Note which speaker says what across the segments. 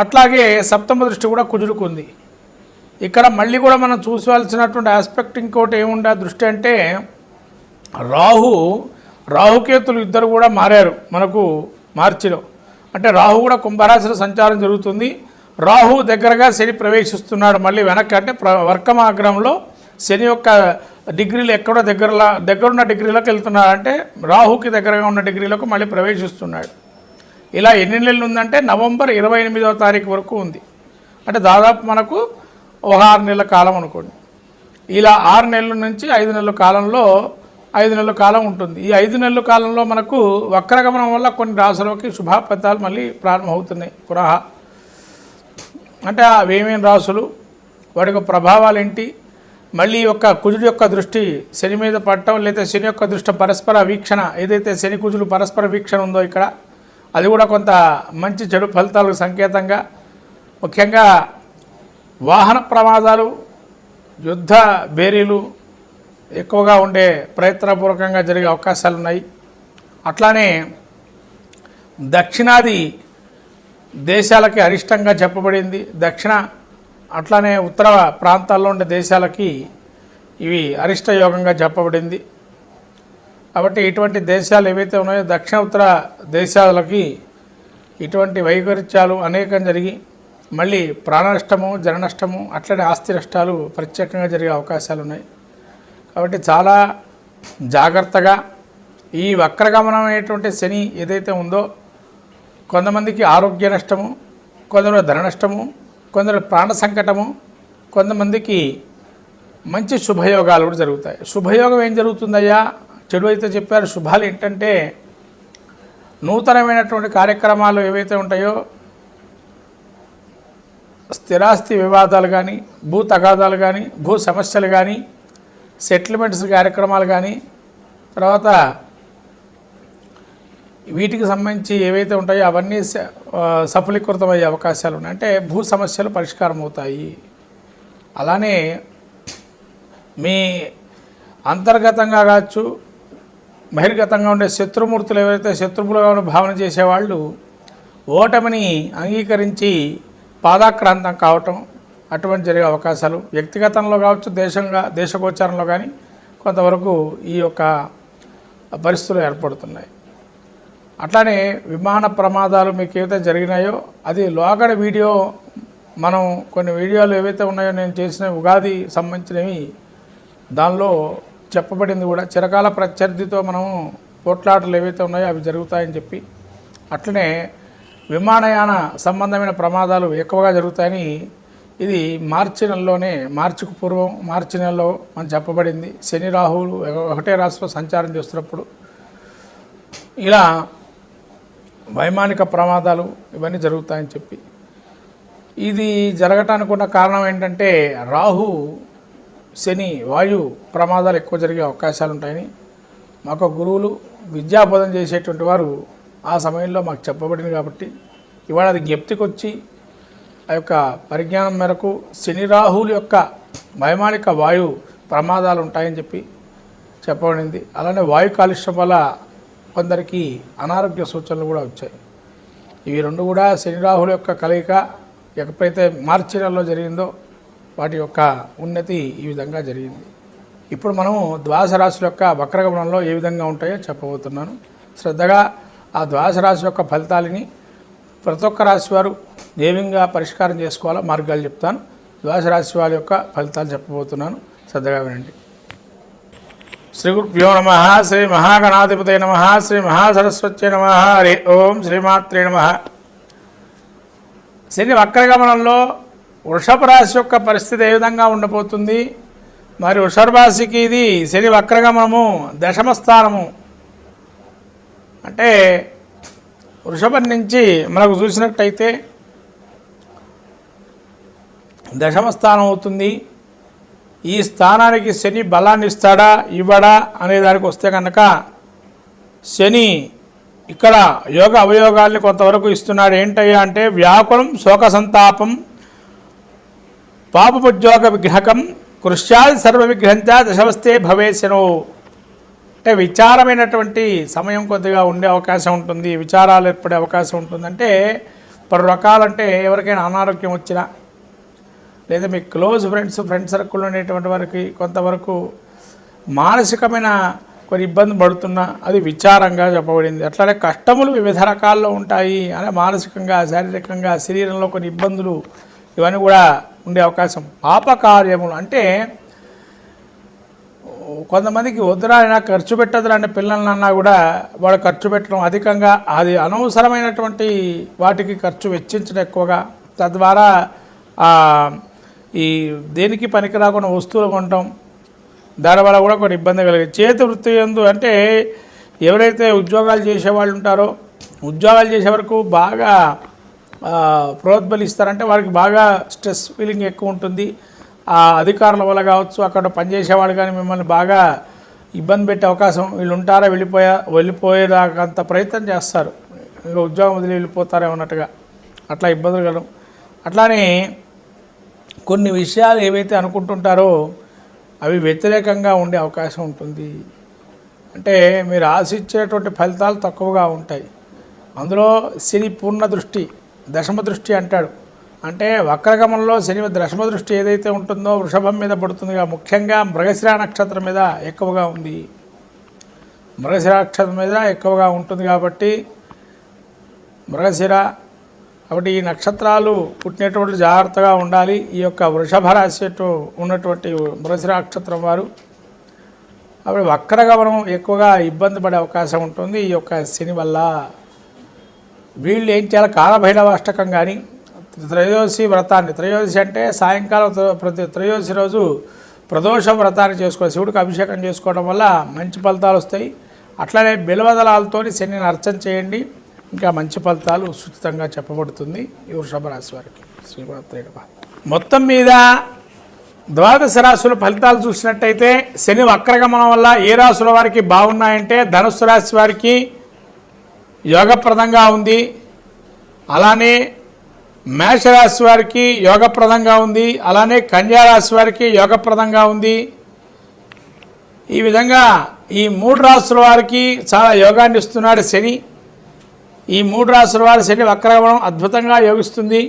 Speaker 1: అట్లాగే సప్తమ దృష్టి కూడా కుదురుకుంది. ఇక్కడ మళ్ళీ కూడా మనం చూసుకోవాల్సినటువంటి ఆస్పెక్ట్ ఇంకోటి ఏముండే దృష్టి అంటే రాహు రాహుకేతులు ఇద్దరు కూడా మారారు మనకు మార్చిలో. అంటే రాహు కూడా కుంభరాశిలో సంచారం జరుగుతుంది. రాహు దగ్గరగా శని ప్రవేశిస్తున్నాడు మళ్ళీ వెనక్కి. అంటే ప్ర వర్కమాగ్రహంలో శని యొక్క డిగ్రీలు ఎక్కడో దగ్గరలో దగ్గరున్న డిగ్రీలోకి వెళ్తున్నాడు. అంటే రాహుకి దగ్గరగా ఉన్న డిగ్రీలకు మళ్ళీ ప్రవేశిస్తున్నాడు. ఇలా ఎన్ని నెలలు ఉందంటే నవంబర్ ఇరవై ఎనిమిదవ తారీఖు వరకు ఉంది. అంటే దాదాపు మనకు ఒక ఆరు నెలల కాలం అనుకోండి. ఇలా ఆరు నెలల నుంచి ఐదు నెలల కాలంలో ఐదు నెలల కాలం ఉంటుంది. ఈ ఐదు నెలల కాలంలో మనకు వక్రగమనం వల్ల కొన్ని రాసులకి శుభాఫలితాలు మళ్ళీ ప్రారంభమవుతున్నాయి. పురాహ అంటే అవేమేమి రాసులు వాటి యొక్క ప్రభావాలు ఏంటి మళ్ళీ యొక్క కుజుడి యొక్క దృష్టి శని మీద పడటం లేదా శని యొక్క దృష్టి పరస్పర వీక్షణ ఏదైతే శని కుజులు పరస్పర వీక్షణ ఉందో ఇక్కడ అది కూడా కొంత మంచి చెడు ఫలితాలకు సంకేతంగా. ముఖ్యంగా వాహన ప్రమాదాలు యుద్ధ బేరీలు ఎక్కువగా ఉండే ప్రయత్నపూర్వకంగా జరిగే అవకాశాలు ఉన్నాయి అట్లానే దక్షిణాది దేశాలకి అరిష్టంగా చెప్పబడింది. దక్షిణ అట్లానే ఉత్తర ప్రాంతాల్లో ఉండే దేశాలకి ఇవి అరిష్ట యోగంగా చెప్పబడింది. కాబట్టి ఇటువంటి దేశాలు ఏవైతే ఉన్నాయో దక్షిణ ఉత్తర దేశాలకి ఇటువంటి వైపరీత్యాలు అనేకం జరిగి మళ్ళీ ప్రాణనష్టము జన నష్టము అట్లనే ఆస్తి నష్టాలు ప్రత్యేకంగా జరిగే అవకాశాలు ఉన్నాయి. కాబట్టి చాలా జాగ్రత్తగా ఈ వక్రగమనమైనటువంటి శని ఏదైతే ఉందో కొంతమందికి ఆరోగ్య నష్టము కొందరు ధన నష్టము కొందరు ప్రాణ సంకటము కొంతమందికి మంచి శుభయోగాలు కూడా జరుగుతాయి. శుభయోగం ఏం జరుగుతుందయ్యా? చెడు అయితే చెప్పారు. శుభాలు ఏంటంటే నూతనమైనటువంటి కార్యక్రమాలు ఏవైతే ఉంటాయో స్థిరాస్తి వివాదాలు కానీ భూ తగాదాలు కానీ భూ సమస్యలు కానీ సెటిల్మెంట్స్ కార్యక్రమాలు కానీ తర్వాత వీటికి సంబంధించి ఏవైతే ఉంటాయో అవన్నీ స- ఆ, సఫలీకృతమయ్యే అవకాశాలు ఉన్నాయి. అంటే భూ సమస్యలు పరిష్కారం అవుతాయి. అలానే మీ అంతర్గతంగా కావచ్చు బహిర్గతంగా ఉండే శత్రుమూర్తులు ఎవరైతే శత్రువులుగా ఉన్న భావన చేసేవాళ్ళు ఓటమిని అంగీకరించి పాదాక్రాంతం కావటం అటువంటి జరిగే అవకాశాలు వ్యక్తిగతంలో కావచ్చు దేశంగా దేశగోచారంలో కానీ కొంతవరకు ఈ యొక్క పరిస్థితులు ఏర్పడుతున్నాయి. అట్లానే విమాన ప్రమాదాలు మీకు ఏవైతే జరిగినాయో అది లోగడ వీడియో మనం కొన్ని వీడియోలు ఏవైతే ఉన్నాయో నేను చేసిన ఉగాది సంబంధించినవి దానిలో చెప్పబడింది కూడా. చిరకాల ప్రత్యర్థితో మనం పోట్లాటలు ఏవైతే ఉన్నాయో అవి జరుగుతాయని చెప్పి అట్లనే విమానయాన సంబంధమైన ప్రమాదాలు ఎక్కువగా జరుగుతాయని ఇది మార్చి నెలలోనే మార్చికు పూర్వం మార్చి నెలలో మనం చెప్పబడింది. శని రాహువులు ఒకటే రాశిలో సంచారం చేస్తున్నప్పుడు ఇలా వైమానిక ప్రమాదాలు ఇవన్నీ జరుగుతాయని చెప్పి. ఇది జరగటానికి ఉన్న కారణం ఏంటంటే రాహు శని వాయు ప్రమాదాలు ఎక్కువ జరిగే అవకాశాలు ఉంటాయని మాకు గురువులు విద్యాబోధన చేసేటువంటి వారు ఆ సమయంలో మాకు చెప్పబడింది కాబట్టి ఇవాళ అది జ్ఞప్తికి వచ్చి ఆ యొక్క పరిజ్ఞానం మేరకు శని రాహుల యొక్క వైమానిక వాయు ప్రమాదాలు ఉంటాయని చెప్పి చెప్పబడింది. అలానే వాయు కాలుష్యం వల్ల కొందరికి అనారోగ్య సూచనలు కూడా వచ్చాయి. ఇవి రెండు కూడా శని రాహుల యొక్క కలయిక ఎప్పుడైతే మార్చి నెలలో జరిగిందో వాటి యొక్క ఉన్నతి ఈ విధంగా జరిగింది. ఇప్పుడు మనము ద్వాదశ రాశుల యొక్క వక్రగమనంలో ఏ విధంగా ఉంటాయో చెప్పబోతున్నాను. శ్రద్ధగా ఆ ద్వాదశ రాశి యొక్క ఫలితాలని ప్రతి ఒక్క రాశి వారు ఏ విధంగా పరిష్కారం చేసుకోవాలో మార్గాలు చెప్తాను. ద్వాదశ రాశి వారి యొక్క ఫలితాలు చెప్పబోతున్నాను. శ్రద్ధగా వినండి. శ్రీ గురుభ్యో నమ శ్రీ మహాగణాధిపతయ నమ శ్రీ మహాసరస్వత్య నమ హరి ఓం శ్రీమాత్రే నమ. శని వక్రగమనంలో వృషభ రాశి యొక్క పరిస్థితి ఏ విధంగా ఉండబోతుంది? మరి వృషభ రాశికి ఇది శని వక్రగమనము దశమ స్థానము. అంటే వృషభం నుంచి మనకు చూసినట్టయితే దశమ స్థానం అవుతుంది. ఈ స్థానానికి శని బలాన్ని ఇస్తాడా ఇవ్వడా అనే దానికి వస్తే కనుక శని ఇక్కడ యోగ అవయోగాల్ని కొంతవరకు ఇస్తున్నాడు. ఏంటయ్యా అంటే వ్యాకులం శోక సంతాపం పాపముద్యోగ విగ్రహకం కృష్యాది సర్వ విగ్రహంచ దశవస్తే భవేశను. అంటే విచారమైనటువంటి సమయం కొద్దిగా ఉండే అవకాశం ఉంటుంది విచారాలు ఏర్పడే అవకాశం ఉంటుంది. అంటే పలు రకాలంటే ఎవరికైనా అనారోగ్యం వచ్చినా లేదా మీ క్లోజ్ ఫ్రెండ్స్ ఫ్రెండ్ సర్కిల్ ఉండేటువంటి వారికి కొంతవరకు మానసికమైన కొన్ని ఇబ్బంది పడుతున్నా అది విచారంగా చెప్పబడింది. అట్లానే కష్టములు వివిధ రకాల్లో ఉంటాయి. అనే మానసికంగా శారీరకంగా శరీరంలో కొన్ని ఇబ్బందులు ఇవన్నీ కూడా ఉండే అవకాశం. పాపకార్యములు అంటే కొంతమందికి వద్దురాయినా ఖర్చు పెట్టదురా అంటే పిల్లలన్నా కూడా వాడు ఖర్చు పెట్టడం అధికంగా అది అనవసరమైనటువంటి వాటికి ఖర్చు వెచ్చించడం ఎక్కువగా. తద్వారా ఈ దేనికి పనికి రాకుండా వస్తువులు కొనటం దానివల్ల కూడా కొన్ని ఇబ్బంది కలిగింది చేతి వృత్తి ఎందు అంటే ఎవరైతే ఉద్యోగాలు చేసేవాళ్ళు ఉంటారో ఉద్యోగాలు చేసే వరకు బాగా ఆ, ప్రోద్బలిస్తారంటే వారికి బాగా స్ట్రెస్ ఫీలింగ్ ఎక్కువ ఉంటుంది. ఆ అధికారుల వల్ల కావచ్చు అక్కడ పనిచేసేవాళ్ళు కానీ మిమ్మల్ని బాగా ఇబ్బంది పెట్టే అవకాశం వీళ్ళు ఉంటారా వెళ్ళిపోయా వెళ్ళిపోయేదాకా అంత ప్రయత్నం చేస్తారు. ఇంకా ఉద్యోగం వదిలి వెళ్ళిపోతారే అన్నట్టుగా అట్లా ఇబ్బందులు కలడం అట్లానే కొన్ని విషయాలు ఏవైతే అనుకుంటుంటారో అవి వ్యతిరేకంగా ఉండే అవకాశం ఉంటుంది. అంటే మీరు ఆశించేటువంటి ఫలితాలు తక్కువగా ఉంటాయి. అందులో సిరి పూర్ణ దృష్టి దశమ దృష్టి అంటాడు. అంటే వక్రగమంలో శని దశమ దృష్టి ఏదైతే ఉంటుందో వృషభం మీద పడుతుందిగా ముఖ్యంగా మృగశిర నక్షత్రం మీద ఎక్కువగా ఉంది. మృగశిర నక్షత్రం మీద ఎక్కువగా ఉంటుంది కాబట్టి మృగశిర కాబట్టి ఈ నక్షత్రాలు పుట్టినటువంటి జాగ్రత్తగా ఉండాలి. ఈ యొక్క వృషభ రాశి ఉన్నటువంటి మృగశిర నక్షత్రం వారు. అప్పుడు వక్రగమనం ఎక్కువగా ఇబ్బంది పడే అవకాశం ఉంటుంది ఈ యొక్క శని వల్ల. వీళ్ళు ఏం చేయాలి? కాలభైరవ అష్టకం కానీ త్రయోదశి వ్రతాన్ని త్రయోదశి అంటే సాయంకాలం ప్రతి త్రయోదశి రోజు ప్రదోష వ్రతాన్ని చేసుకోవాలి. శివుడికి అభిషేకం చేసుకోవడం వల్ల మంచి ఫలితాలు వస్తాయి. అట్లనే బిలవదలాలతో శనిని అర్చన చేయండి. ఇంకా మంచి ఫలితాలు సుచితంగా చెప్పబడుతుంది ఈ వృషభ రాశి వారికి. శ్రీమాత్రే మొత్తం మీద ద్వాదశ రాశుల ఫలితాలు చూసినట్టయితే శని వక్రగమనం వల్ల ఏ రాశుల వారికి బాగున్నాయంటే ధనుసు రాశి వారికి యోగప్రదంగా ఉంది. అలానే మేషరాశి వారికి యోగప్రదంగా ఉంది. అలానే కన్యారాశి వారికి యోగప్రదంగా ఉంది. ఈ విధంగా ఈ మూడు రాసుల వారికి చాలా యోగాన్ని ఇస్తున్నాడు శని. ఈ మూడు రాసుల వారి శని వక్రగమనం అద్భుతంగా యోగిస్తుంది.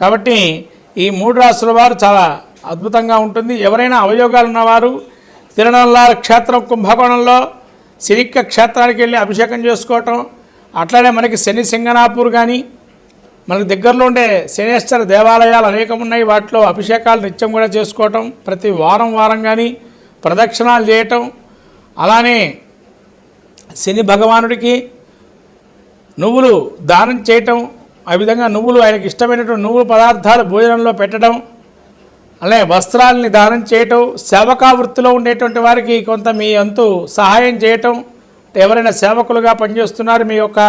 Speaker 1: కాబట్టి ఈ మూడు రాసుల వారు చాలా అద్భుతంగా ఉంటుంది. ఎవరైనా అవయోగాలు ఉన్నవారు తిరునల్లార క్షేత్రం కుంభకోణంలో సిరిక్క క్షేత్రానికి వెళ్ళి అభిషేకం చేసుకోవటం అట్లానే మనకి శని సింగనాపూర్ కానీ మనకు దగ్గరలో ఉండే శనేశ్వర దేవాలయాలు అనేకం ఉన్నాయి. వాటిలో అభిషేకాలు నిత్యం కూడా చేసుకోవటం ప్రతి వారం వారం కానీ ప్రదక్షిణాలు చేయటం అలానే శని భగవానుడికి నువ్వులు దానం చేయటం ఆ విధంగా నువ్వులు ఆయనకి ఇష్టమైనటువంటి నువ్వుల పదార్థాలు భోజనంలో పెట్టడం అలాగే వస్త్రాలని దానం చేయటం సేవకా వృత్తిలో ఉండేటువంటి వారికి కొంత మీ అంతు సహాయం చేయటం ఎవరైనా సేవకులుగా పనిచేస్తున్నారు మీ యొక్క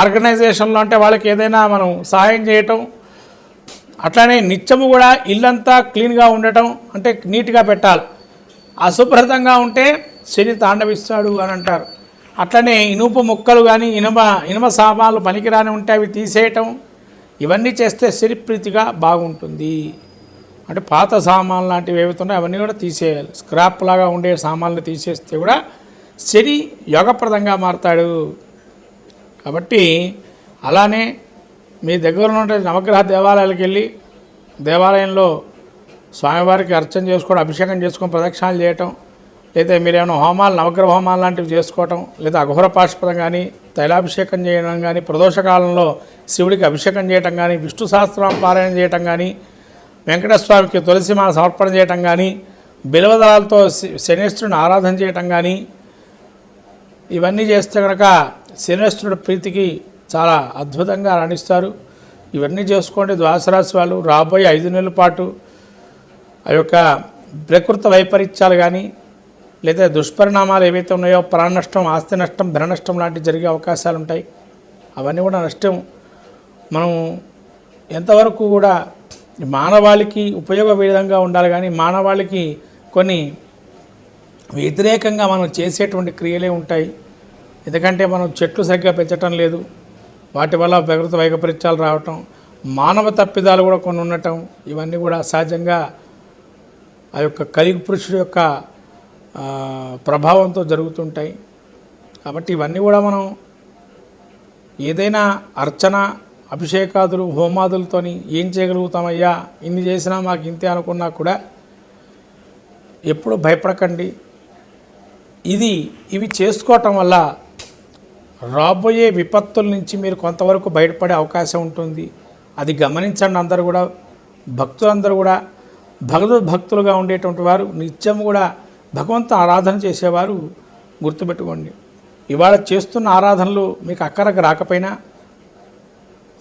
Speaker 1: ఆర్గనైజేషన్లో అంటే వాళ్ళకి ఏదైనా మనం సహాయం చేయటం అట్లానే నిత్యము కూడా ఇల్లంతా క్లీన్గా ఉండటం అంటే నీట్గా పెట్టాలి. అశుభ్రతంగా ఉంటే శని తాండవిస్తాడు అని అంటారు. అట్లనే ఇనుప ముక్కలు కానీ ఇనుమ ఇనుమ సామాన్లు పనికిరాని ఉంటే అవి తీసేయటం ఇవన్నీ చేస్తే శరీప్రీతిగా బాగుంటుంది. అంటే పాత సామాన్లు లాంటివి ఏవైతున్నాయో అవన్నీ కూడా తీసేయాలి. స్క్రాప్ లాగా ఉండే సామాన్లు తీసేస్తే కూడా శని యోగప్రదంగా మారతాడు. కాబట్టి అలానే మీ దగ్గర ఉండే నవగ్రహ దేవాలయాలకు వెళ్ళి దేవాలయంలో స్వామివారికి అర్చన చేసుకోవడం అభిషేకం చేసుకొని ప్రదక్షిణాలు చేయటం లేదా మీరేమైనా హోమాలు నవగ్రహ హోమాలు లాంటివి చేసుకోవటం లేదా అఘోర పాశుపదం కానీ తైలాభిషేకం చేయడం కానీ ప్రదోషకాలంలో శివుడికి అభిషేకం చేయటం కానీ విష్ణు సహస్రం పారాయణ చేయటం కానీ వెంకటస్వామికి తులసి మాల సమర్పణ చేయటం కానీ బిలవదళాలతో శ- శనేశ్వరుని ఆరాధన చేయటం కానీ ఇవన్నీ చేస్తే కనుక శనేశ్వరుడి ప్రీతికి చాలా అద్భుతంగా రాణిస్తారు. ఇవన్నీ చేసుకోండి. ద్వాసరాశి వాళ్ళు రాబోయే ఐదు నెలల పాటు ఆ యొక్క ప్రకృత వైపరీత్యాలు కానీ లేదా దుష్పరిణామాలు ఏవైతే ఉన్నాయో ప్రాణ నష్టం ఆస్తి నష్టం ధన నష్టం లాంటివి జరిగే అవకాశాలు ఉంటాయి. అవన్నీ కూడా నష్టం. మనం ఎంతవరకు కూడా మానవాళికి ఉపయోగ విధంగా ఉండాలి కానీ మానవాళికి కొన్ని వ్యతిరేకంగా మనం చేసేటువంటి క్రియలే ఉంటాయి. ఎందుకంటే మనం చెట్లు సరిగ్గా పెంచటం లేదు. వాటి వల్ల ప్రకృతి వైకపరీత్యాలు రావటం మానవ తప్పిదాలు కూడా కొన్ని ఉండటం ఇవన్నీ కూడా సహజంగా ఆ యొక్క కలిగి పురుషుడు యొక్క ప్రభావంతో జరుగుతుంటాయి. కాబట్టి ఇవన్నీ కూడా మనం ఏదైనా అర్చన అభిషేకాదులు హోమాదులతోని ఏం చేయగలుగుతామయ్యా? ఇన్ని చేసినా మాకు ఇంతే అనుకున్నా కూడా ఎప్పుడు భయపడకండి. ఇది ఇవి చేసుకోవటం వల్ల రాబోయే విపత్తుల నుంచి మీరు కొంతవరకు బయటపడే అవకాశం ఉంటుంది. అది గమనించండి అందరూ కూడా. భక్తులందరూ కూడా భగవద్ భక్తులుగా ఉండేటువంటి వారు నిత్యం కూడా భగవంతు ఆరాధన చేసేవారు గుర్తుపెట్టుకోండి. ఇవాళ చేస్తున్న ఆరాధనలు మీకు అక్కరకు రాకపోయినా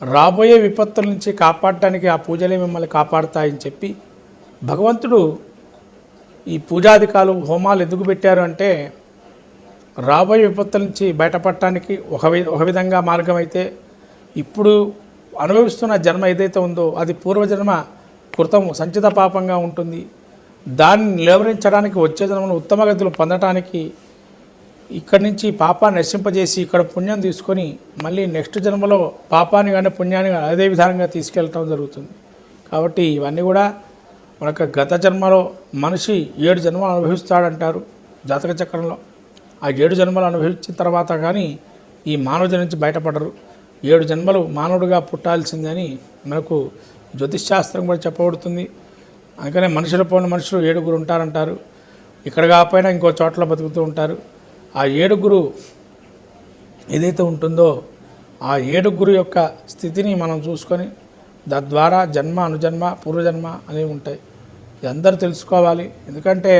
Speaker 1: రాబోయే విపత్తుల నుంచి కాపాడటానికి ఆ పూజలే మిమ్మల్ని కాపాడుతాయని చెప్పి భగవంతుడు ఈ పూజాధికాలు హోమాలు ఎందుకు పెట్టారు అంటే రాబోయే విపత్తుల నుంచి బయటపడటానికి ఒక వి ఒక విధంగా మార్గం అయితే ఇప్పుడు అనుభవిస్తున్న జన్మ ఏదైతే ఉందో అది పూర్వజన్మ కృతం సంచిత పాపంగా ఉంటుంది. దాన్ని నిలవరించడానికి వచ్చే జన్మను ఉత్తమ గతులు పొందటానికి ఇక్కడి నుంచి పాపాన్ని నశింపజేసి ఇక్కడ పుణ్యం తీసుకొని మళ్ళీ నెక్స్ట్ జన్మలో పాపాన్ని కానీ పుణ్యాన్ని కానీ అదే విధానంగా తీసుకెళ్ళటం జరుగుతుంది. కాబట్టి ఇవన్నీ కూడా మన గత జన్మలో మనిషి ఏడు జన్మలు అనుభవిస్తాడంటారు జాతక చక్రంలో. ఆ ఏడు జన్మలు అనుభవించిన తర్వాత కానీ ఈ మానవుడి నుంచి బయటపడరు. ఏడు జన్మలు మానవుడిగా పుట్టాల్సిందని మనకు జ్యోతిష్శాస్త్రం కూడా చెప్పబడుతుంది. అందుకనే మనుషుల పోయిన మనుషులు ఏడుగురు ఉంటారంటారు. ఇక్కడ కాకపోయినా ఇంకో చోట్ల బతుకుతూ ఉంటారు. ఆ ఏడుగురు ఏదైతే ఉంటుందో ఆ ఏడుగురు యొక్క స్థితిని మనం చూసుకొని తద్వారా జన్మ అనుజన్మ పూర్వజన్మ అనేవి ఉంటాయి. అందరూ తెలుసుకోవాలి. ఎందుకంటే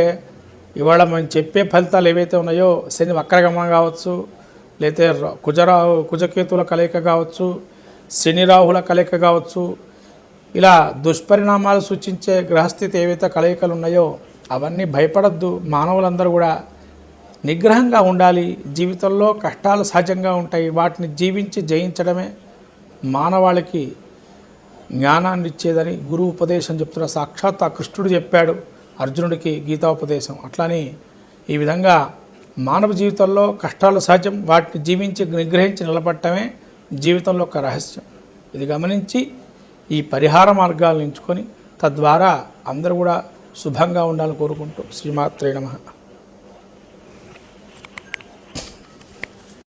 Speaker 1: ఇవాళ మనం చెప్పే ఫలితాలు ఏవైతే ఉన్నాయో శని వక్రగమనం కావచ్చు లేతే ర- కుజరాహు కుజకేతుల కలయిక కావచ్చు శని రాహుల కలయిక కావచ్చు ఇలా దుష్పరిణామాలు సూచించే గ్రహస్థితి ఏవైతే కలయికలు ఉన్నాయో అవన్నీ భయపడద్దు. మానవులందరూ కూడా నిగ్రహంగా ఉండాలి. జీవితంలో కష్టాలు సహజంగా ఉంటాయి. వాటిని జీవించి జయించడమే మానవాళికి జ్ఞానాన్ని ఇచ్చేదని గురువు ఉపదేశం చెప్తున్న సాక్షాత్ ఆ కృష్ణుడు చెప్పాడు. అర్జునుడికి గీతాపదేశం. అట్లానే ఈ విధంగా మానవ జీవితంలో కష్టాలు సహజం. వాటిని జీవించి నిగ్రహించి నిలబడటమే జీవితంలో ఒక రహస్యం. ఇది గమనించి ఈ పరిహార మార్గాలను ఎంచుకొని తద్వారా అందరూ కూడా శుభంగా ఉండాలని కోరుకుంటూ శ్రీమాత్రే నమః.